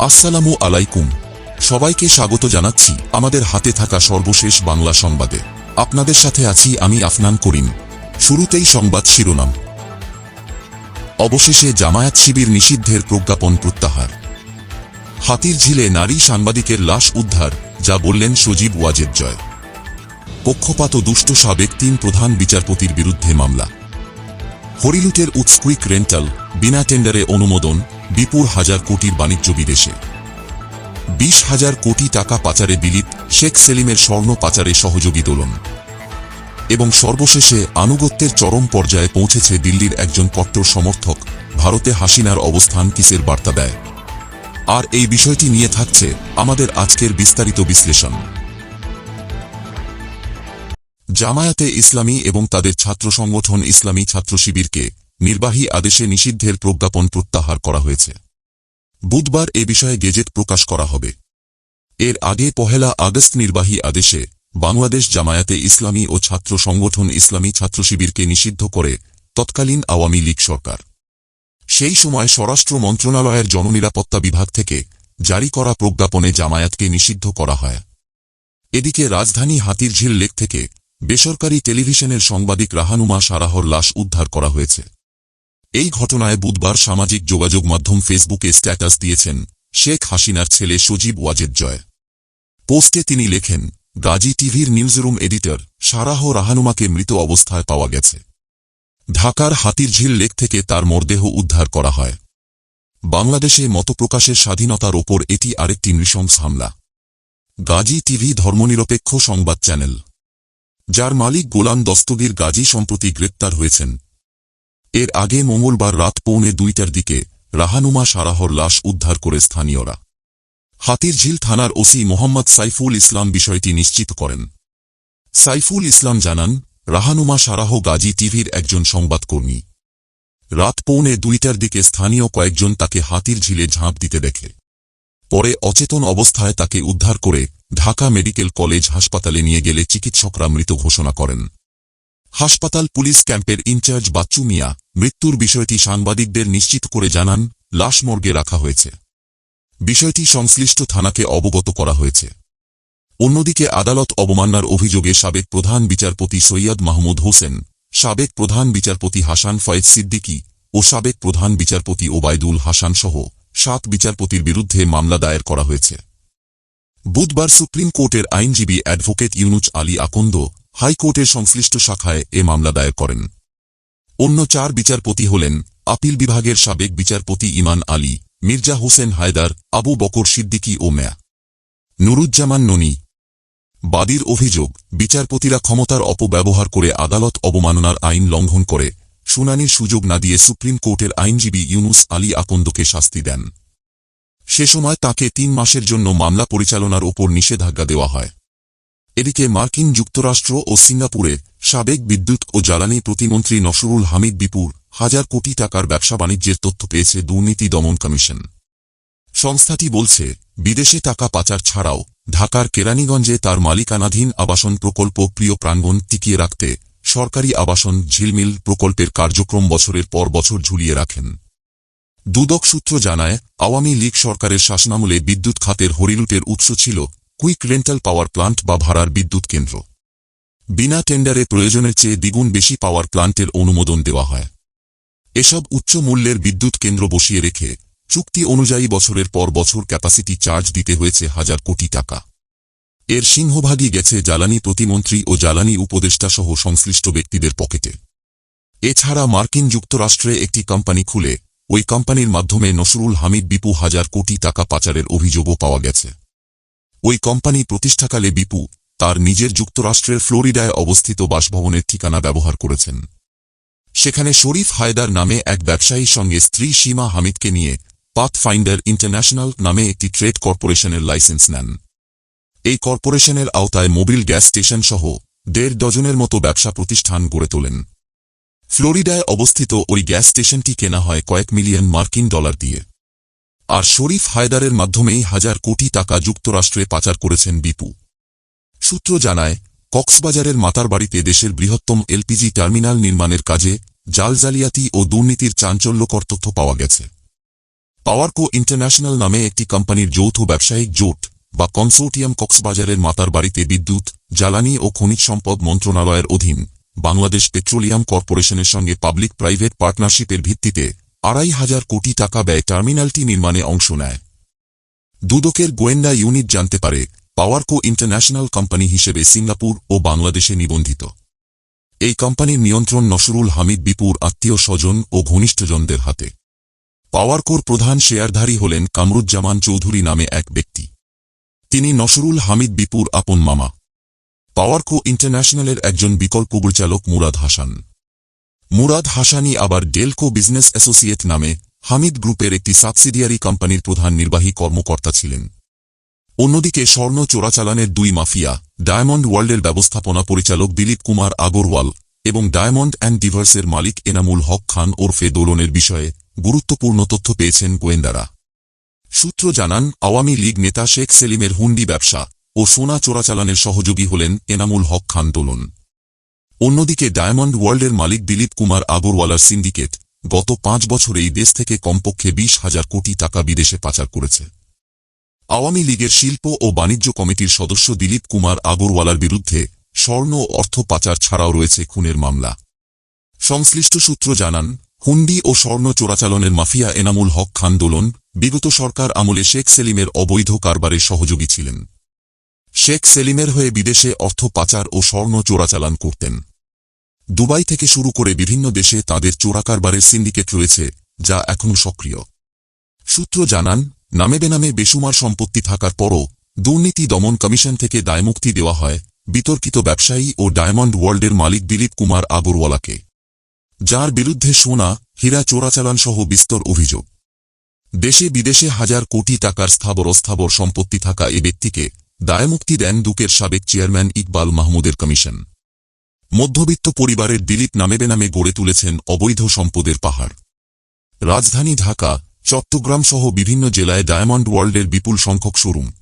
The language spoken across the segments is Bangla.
আসসালামু আলাইকুম। সবাইকে স্বাগত জানাচ্ছি আমাদের হাতে থাকা সর্বশেষ বাংলা সংবাদে। আপনাদের সাথে আছি আমি আফনান করিম। শুরুতেই সংবাদ শিরোনাম। অবশেষে জামায়াত শিবির নিষিদ্ধের প্রজ্ঞাপন প্রত্যাহার। হাতির ঝিলে নারী সাংবাদিকের লাশ উদ্ধার, যা বললেন সজীব ওয়াজেদ জয়। পক্ষপাত দুষ্ট সাবেক তিন প্রধান বিচারপতির বিরুদ্ধে মামলা। হরিলুটের উৎসকুইক রেন্টাল, বিনা টেন্ডারে অনুমোদন, বিপুল হাজার কোটির বাণিজ্য বিদেশে। বিশ হাজার কোটি টাকা পাচারে বিলিত শেখ সেলিমের স্বর্ণ পাচারে সহযোগী দোলন। এবং সর্বশেষে আনুগত্যের চরম পর্যায়ে পৌঁছেছে দিল্লির একজন কট্টর সমর্থক, ভারতে হাসিনার অবস্থান কিসের বার্তা দেয়। আর এই বিষয়টি নিয়ে থাকছে আমাদের আজকের বিস্তারিত বিশ্লেষণ। জামায়াতে ইসলামী এবং তাদের ছাত্র সংগঠন ইসলামী ছাত্র শিবিরকে নির্বাহী আদেশে নিষিদ্ধের প্রজ্ঞাপন প্রত্যাহার করা হয়েছে। বুধবার এ বিষয়ে গেজেট প্রকাশ করা হবে। এর আগে পহেলা আগস্ট নির্বাহী আদেশে বাংলাদেশ জামায়াতে ইসলামী ও ছাত্র সংগঠন ইসলামী ছাত্র শিবিরকে নিষিদ্ধ করে তৎকালীন আওয়ামী লীগ সরকার। সেই সময় স্বরাষ্ট্র মন্ত্রণালয়ের জননিরাপত্তা বিভাগ থেকে জারি করা প্রজ্ঞাপনে জামায়াতকে নিষিদ্ধ করা হয়। এদিকে রাজধানী হাতিরঝিল লেক থেকে বেসরকারি টেলিভিশনের সাংবাদিক রাহানুমা সারাহর লাশ উদ্ধার করা হয়েছে। এই ঘটনায় বুধবার সামাজিক যোগাযোগ মাধ্যম ফেসবুকে স্ট্যাটাস দিয়েছেন শেখ হাসিনার ছেলে সজীব ওয়াজেদ জয়। পোস্টে তিনি লেখেন, গাজী টিভির নিউজরুম এডিটর সারাহ রাহানুমাকে মৃত অবস্থায় পাওয়া গেছে। ঢাকার হাতিরঝিল লেক থেকে তার মরদেহ উদ্ধার করা হয়। বাংলাদেশে মতপ্রকাশের স্বাধীনতার ওপর এটি আরেকটি নৃশংস হামলা। গাজী টিভি ধর্মনিরপেক্ষ সংবাদ চ্যানেল। যার মালিক গোলাম দস্তগীর গাজী সম্প্রতি গ্রেপ্তার হয়েছেন। এর আগে মঙ্গলবার রাত পৌনে দুইটার দিকে রাহানুমা সারাহর লাশ উদ্ধার করে স্থানীয়রা। হাতিরঝিল থানার ওসি মোহাম্মদ সাইফুল ইসলাম বিষয়টি নিশ্চিত করেন। সাইফুল ইসলাম জানান, রাহানুমা সারাহ গাজী টিভির একজন সংবাদকর্মী। রাত পৌনে দুইটার দিকে স্থানীয় কয়েকজন তাকে হাতির ঝিলে ঝাঁপ দিতে দেখে। পরে অচেতন অবস্থায় তাকে উদ্ধার করে ঢাকা মেডিকেল কলেজ হাসপাতালে নিয়ে গেলে চিকিৎসকরা মৃত ঘোষণা করেন। হাসপাতাল পুলিশ ক্যাম্পের ইনচার্জ বাচ্চু মিয়া মৃত্যুর বিষয়টি সাংবাদিকদের নিশ্চিত করে জানান, লাশ মর্গে রাখা হয়েছে। বিষয়টি সংশ্লিষ্ট থানাকে অবগত করা হয়েছে। অন্যদিকে আদালত অবমাননার অভিযোগে সাবেক প্রধান বিচারপতি সৈয়দ মাহমুদ হোসেন, সাবেক প্রধান বিচারপতি হাসান ফয়েজ সিদ্দিকী ও সাবেক প্রধান বিচারপতি ওবায়দুল হাসান সহ সাত বিচারপতির বিরুদ্ধে মামলা দায়ের করা হয়েছে। বুধবার সুপ্রিম কোর্টের আইনজীবী অ্যাডভোকেট ইউনুচ আলী আকন্দ হাইকোর্টের সংশ্লিষ্ট শাখায় এ মামলা দায়ের করেন। অন্য চার বিচারপতি হলেন আপিল বিভাগের সাবেক বিচারপতি ইমান আলী, মির্জা হোসেন হায়দার, আবু বকর সিদ্দিকী ও মেয়া। নুরুজ্জামান ননী। বাদীর অভিযোগ, বিচারপতিরা ক্ষমতার অপব্যবহার করে আদালত অবমাননার আইন লঙ্ঘন করে, শুনানির সুযোগ না দিয়ে সুপ্রিম কোর্টের আইনজীবী ইউনুস আলী আকন্দকে শাস্তি দেন। সে সময় তাকে তিন মাসের জন্য মামলা পরিচালনার ওপর নিষেধাজ্ঞা দেওয়া হয়। এদিকে মার্কিন যুক্তরাষ্ট্র ও সিঙ্গাপুরে সাবেক বিদ্যুৎ ও জ্বালানি প্রতিমন্ত্রী নসরুল হামিদ বিপুর হাজার কোটি টাকার ব্যবসা বাণিজ্যের তথ্য পেয়েছে দুর্নীতি দমন কমিশন। সংস্থাটি বলছে, বিদেশে টাকা পাচার ছাড়াও ঢাকার কেরানীগঞ্জে তার মালিকানাধীন আবাসন প্রকল্প প্রিয় প্রাঙ্গণ টিকিয়ে রাখতে সরকারি আবাসন ঝিলমিল প্রকল্পের কার্যক্রম বছরের পর বছর ঝুলিয়ে রাখেন। দুদক সূত্র জানায়, আওয়ামী লীগ সরকারের শাসনামলে বিদ্যুৎ খাতের হরিলুটের উৎস ছিল কুইক রেন্টাল পাওয়ার প্লান্ট বা ভাড়ার বিদ্যুৎ কেন্দ্র। বিনা টেন্ডারে প্রয়োজনের চেয়ে দ্বিগুণ বেশি পাওয়ার প্লান্টের অনুমোদন দেওয়া হয়। এসব উচ্চ মূল্যের বিদ্যুৎ কেন্দ্র বসিয়ে রেখে চুক্তি অনুযায়ী বছরের পর বছর ক্যাপাসিটি চার্জ দিতে হয়েছে হাজার কোটি টাকা। এর সিংহভাগই গেছে জ্বালানি প্রতিমন্ত্রী ও জ্বালানি উপদেষ্টা সহ সংশ্লিষ্ট ব্যক্তিদের পকেটে। এছাড়া মার্কিন যুক্তরাষ্ট্রে একটি কোম্পানি খুলে ওই কোম্পানির মাধ্যমে নসরুল হামিদ বিপু হাজার কোটি টাকা পাচারের অভিযোগও পাওয়া গেছে। ওই কোম্পানি প্রতিষ্ঠাকালে বিপু তার নিজের যুক্তরাষ্ট্রের ফ্লোরিডায় অবস্থিত বাসভবনের ঠিকানা ব্যবহার করেছেন। সেখানে শরীফ হায়দার নামে এক ব্যবসায়ীর সঙ্গে স্ত্রী সীমা হামিদকে নিয়ে পাথফাইন্ডার ইন্টারন্যাশনাল নামে একটি ট্রেড কর্পোরেশনের লাইসেন্স নেন। এই কর্পোরেশনের আওতায় মোবিল গ্যাস স্টেশন সহ দেড় ডজনের মতো ব্যবসা প্রতিষ্ঠান গড়ে তোলেন। ফ্লোরিডায় অবস্থিত ওই গ্যাস স্টেশনটি কেনা হয় কয়েক মিলিয়ন মার্কিন ডলার দিয়ে। আর শরীফ হায়দারের মাধ্যমেই হাজার কোটি টাকা যুক্তরাষ্ট্রে পাচার করেছেন বিপু। সূত্র জানায়, কক্সবাজারের মাতারবাড়িতে দেশের বৃহত্তম এলপিজি টার্মিনাল নির্মাণের কাজে জাল জালিয়াতি ও দুর্নীতির চাঞ্চল্যকর তথ্য পাওয়া গেছে। পাওয়ারকো ইন্টারন্যাশনাল নামে একটি কোম্পানির যৌথ ব্যবসায়িক জোট বা কনসোর্টিয়াম কক্সবাজারের মাতারবাড়িতে বিদ্যুৎ, জ্বালানি ও খনিজ সম্পদ মন্ত্রণালয়ের অধীন বাংলাদেশ পেট্রোলিয়াম কর্পোরেশনের সঙ্গে পাবলিক প্রাইভেট পার্টনারশিপের ভিত্তিতে আড়াই হাজার কোটি টাকা ব্যয় টার্মিনালটি নির্মাণে অংশ নেয়। দুদকের গোয়েন্দা ইউনিট জানতে পারে, পাওয়ারকো ইন্টারন্যাশনাল কোম্পানি হিসেবে সিঙ্গাপুর ও বাংলাদেশে নিবন্ধিত। এই কোম্পানির নিয়ন্ত্রণ নসরুল হামিদ বিপুর আত্মীয় স্বজন ও ঘনিষ্ঠজনদের হাতে। পাওয়ারকোর প্রধান শেয়ারধারী হলেন কামরুজ্জামান চৌধুরী নামে এক ব্যক্তি। তিনি নসরুল হামিদ বিপুর আপন মামা। পাওয়ারকো ইন্টারন্যাশনালের একজন বিকল্প পরিচালক মুরাদ হাসান। মুরাদ হাসানি আবার ডেলকো বিজনেস অ্যাসোসিয়েট নামে হামিদ গ্রুপের একটি সাবসিডিয়ারি কোম্পানির প্রধান নির্বাহী কর্মকর্তা ছিলেন। অন্যদিকে স্বর্ণ চোরাচালানের দুই মাফিয়া, ডায়মন্ড ওয়ার্ল্ডের ব্যবস্থাপনা পরিচালক দিলীপ কুমার আগরওয়াল এবং ডায়মন্ড অ্যান্ড ডিভার্সের মালিক এনামুল হক খান ওরফে দোলনের বিষয়ে গুরুত্বপূর্ণ তথ্য পেয়েছেন গোয়েন্দারা। সূত্র জানান, আওয়ামী লীগ নেতা শেখ সেলিমের হুন্ডি ব্যবসা ও সোনা চোরাচালানের সহযোগী হলেন এনামুল হক খান দোলন। অন্যদিকে ডায়মন্ড ওয়ার্ল্ডের মালিক দিলীপ কুমার আগরওয়ালার সিন্ডিকেট গত পাঁচ বছরেই দেশ থেকে কমপক্ষে বিশ হাজার কোটি টাকা বিদেশে পাচার করেছে। আওয়ামী লীগের শিল্প ও বাণিজ্য কমিটির সদস্য দিলীপ কুমার আগরওয়ালার বিরুদ্ধে স্বর্ণ অর্থ পাচার ছাড়াও রয়েছে খুনের মামলা। সংশ্লিষ্ট সূত্র জানান, হুন্ডি ও স্বর্ণ চোরাচালনের মাফিয়া এনামুল হক খান দোলন বিগত সরকার আমলে শেখ সেলিমের অবৈধ কারবারের সহযোগী ছিলেন। শেখ সেলিমের হয়ে বিদেশে অর্থ পাচার ও স্বর্ণ চোরাচালান করতেন। দুবাই থেকে শুরু করে বিভিন্ন দেশে তাদের চোরাকারবারের সিন্ডিকেট রয়েছে, যা এখনও সক্রিয়। সূত্র জানান, নামে বেনামে বেসুমার সম্পত্তি থাকার পরও দুর্নীতি দমন কমিশন থেকে দায়মুক্তি দেওয়া হয় বিতর্কিত ব্যবসায়ী ও ডায়মন্ড ওয়ার্ল্ডের মালিক দিলীপ কুমার আগরওয়ালাকে, যার বিরুদ্ধে সোনা, হীরা চোরাচালান সহ বিস্তর অভিযোগ। দেশে বিদেশে হাজার কোটি টাকার স্থাবর অস্থাবর সম্পত্তি থাকা এ ব্যক্তিকে দায়মুক্তি দেন দুকের সাবেক চেয়ারম্যান ইকবাল মাহমুদের কমিশন। মধ্যবিত্ত পরিবারের দিলীপ নামে বেনামে গড়ে তুলেছেন অবৈধ সম্পদের পাহাড়। রাজধানী ঢাকা, চট্টগ্রাম সহ বিভিন্ন জেলায় ডায়মন্ড ওয়ার্ল্ডের বিপুল সংখ্যক শোরুম।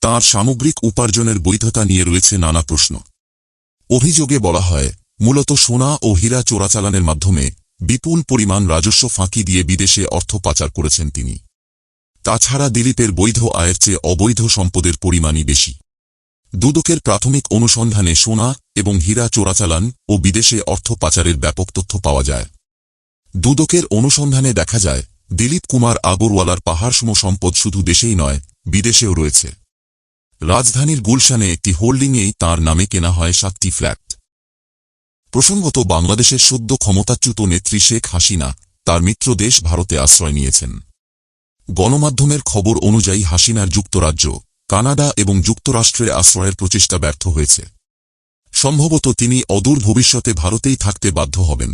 তার সামগ্রিক উপার্জনের বৈধতা নিয়ে রয়েছে নানা প্রশ্ন। অভিযোগে বলা হয়, মূলত সোনা ও হীরা চোরাচালানের মাধ্যমে বিপুল পরিমাণ রাজস্ব ফাঁকি দিয়ে বিদেশে অর্থ পাচার করেছেন তিনি। তাছাড়া দিলীপের বৈধ আয়ের চেয়ে অবৈধ সম্পদের পরিমাণই বেশি। দুদকের প্রাথমিক অনুসন্ধানে সোনা এবং হীরা চোরাচালান ও বিদেশে অর্থ পাচারের ব্যাপক তথ্য পাওয়া যায়। দুদকের অনুসন্ধানে দেখা যায়, দিলীপ কুমার আগরওয়ালার পাহাড়সম সম্পদ শুধু দেশেই নয়, বিদেশেও রয়েছে। রাজধানীর গুলশানে একটি হোল্ডিংয়েই তার নামে কেনা হয় সাতটি ফ্ল্যাট। প্রসঙ্গত বাংলাদেশের সদ্য ক্ষমতাচ্যুত নেত্রী শেখ হাসিনা তার মিত্র দেশ ভারতে আশ্রয় নিয়েছেন। গণমাধ্যমের খবর অনুযায়ী হাসিনার যুক্তরাজ্য, কানাডা এবং যুক্তরাষ্ট্রে আশ্রয়ের প্রচেষ্টা ব্যর্থ হয়েছে। সম্ভবত তিনি অদূর ভবিষ্যতে ভারতেই থাকতে বাধ্য হবেন।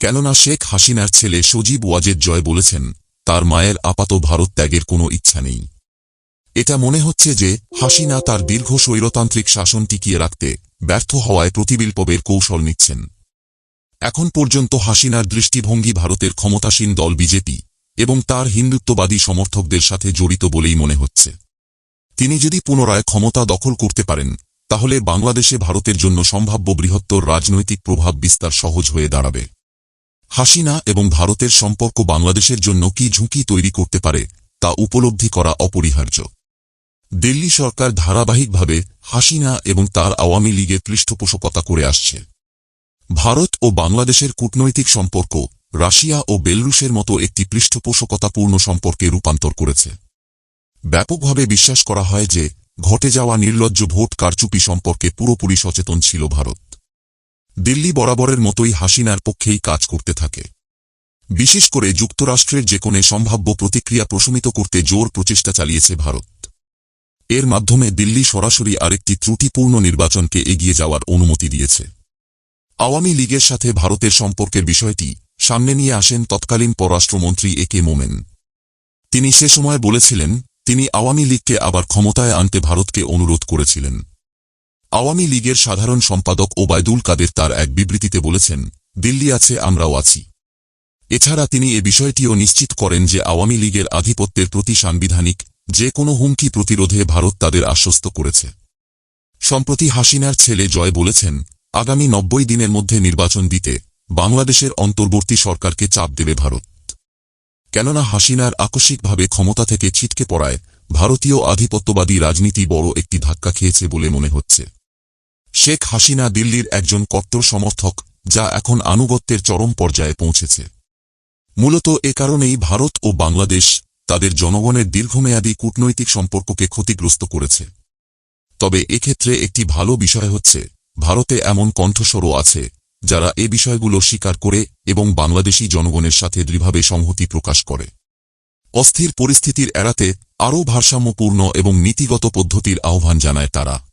কেননা শেখ হাসিনার ছেলে সজীব ওয়াজেদ জয় বলেছেন, তার মায়ের আপাত ভারত ত্যাগের কোনো ইচ্ছা নেই। এটা মনে হচ্ছে যে হাসিনা তার দীর্ঘ স্বৈরতান্ত্রিক শাসন টিকিয়ে রাখতে ব্যর্থ হওয়ায় প্রতিবিল্পবের কৌশল নিচ্ছেন। এখন পর্যন্ত হাসিনার দৃষ্টিভঙ্গি ভারতের ক্ষমতাসীন দল বিজেপি। এবং তার হিন্দুত্ববাদী সমর্থকদের সাথে জড়িত বলেই মনে হচ্ছে। তিনি যদি পুনরায় ক্ষমতা দখল করতে পারেন, তাহলে বাংলাদেশে ভারতের জন্য সম্ভাব্য বৃহত্তর রাজনৈতিক প্রভাব বিস্তার সহজ হয়ে দাঁড়াবে। হাসিনা এবং ভারতের সম্পর্ক বাংলাদেশের জন্য কি ঝুঁকি তৈরি করতে পারে, তা উপলব্ধি করা অপরিহার্য। দিল্লি সরকার ধারাবাহিকভাবে হাসিনা এবং তার আওয়ামী লীগের পৃষ্ঠপোষকতা করে আসছে। ভারত ও বাংলাদেশের কূটনৈতিক সম্পর্ক রাশিয়া ও বেলরুশের মতো একটি পৃষ্ঠপোষকতাপূর্ণ সম্পর্কে রূপান্তর করেছে। ব্যাপকভাবে বিশ্বাস করা হয় যে, ঘটে যাওয়া নির্লজ্জ ভোট কারচুপি সম্পর্কে পুরোপুরি সচেতন ছিল ভারত। দিল্লি বরাবরের মতোই হাসিনার পক্ষেই কাজ করতে থাকে। বিশেষ করে যুক্তরাষ্ট্রের যে কোণে সম্ভাব্য প্রতিক্রিয়া প্রশমিত করতে জোর প্রচেষ্টা চালিয়েছে ভারত। এর মাধ্যমে দিল্লি সরাসরি আরেকটি ত্রুটিপূর্ণ নির্বাচনকে এগিয়ে যাওয়ার অনুমতি দিয়েছে। আওয়ামী লীগের সাথে ভারতের সম্পর্কের বিষয়টি সামনে নিয়ে আসেন তৎকালীন পররাষ্ট্রমন্ত্রী এ কে মোমেন। তিনি সে সময় বলেছিলেন, তিনি আওয়ামী লীগকে আবার ক্ষমতায় আনতে ভারতকে অনুরোধ করেছিলেন। আওয়ামী লীগের সাধারণ সম্পাদক ওবায়দুল কাদের তার এক বিবৃতিতে বলেছেন, দিল্লি আছে, আমরাও আছি। এছাড়া তিনি এ বিষয়টিও নিশ্চিত করেন যে আওয়ামী লীগের আধিপত্যের প্রতি সাংবিধানিক যে কোনো হুমকি প্রতিরোধে ভারত তাদের আশ্বস্ত করেছে। সম্প্রতি হাসিনার ছেলে জয় বলেছেন, আগামী নব্বই দিনের মধ্যে নির্বাচন দিতে বাংলাদেশের অন্তর্বর্তী সরকারকে চাপ দেবে ভারত। কেননা হাসিনার আকস্মিকভাবে ক্ষমতা থেকে ছিটকে পড়ায় ভারতীয় আধিপত্যবাদী রাজনীতি বড় একটি ধাক্কা খেয়েছে বলে মনে হচ্ছে। শেখ হাসিনা দিল্লির একজন কট্টর সমর্থক, যা এখন আনুগত্যের চরম পর্যায়ে পৌঁছেছে। মূলত এ কারণেই ভারত ও বাংলাদেশ তাদের জনগণের দীর্ঘমেয়াদী কূটনৈতিক সম্পর্ককে ক্ষতিগ্রস্ত করেছে। তবে এক্ষেত্রে একটি ভালো বিষয় হচ্ছে, ভারতে এমন কণ্ঠস্বরও আছে যারা এ বিষয়গুলো স্বীকার করে এবং বাংলাদেশি জনগণের সাথে দৃঢ়ভাবে সংহতি প্রকাশ করে। অস্থির পরিস্থিতির এড়াতে আরও ভারসাম্যপূর্ণ এবং নীতিগত পদ্ধতির আহ্বান জানায় তারা।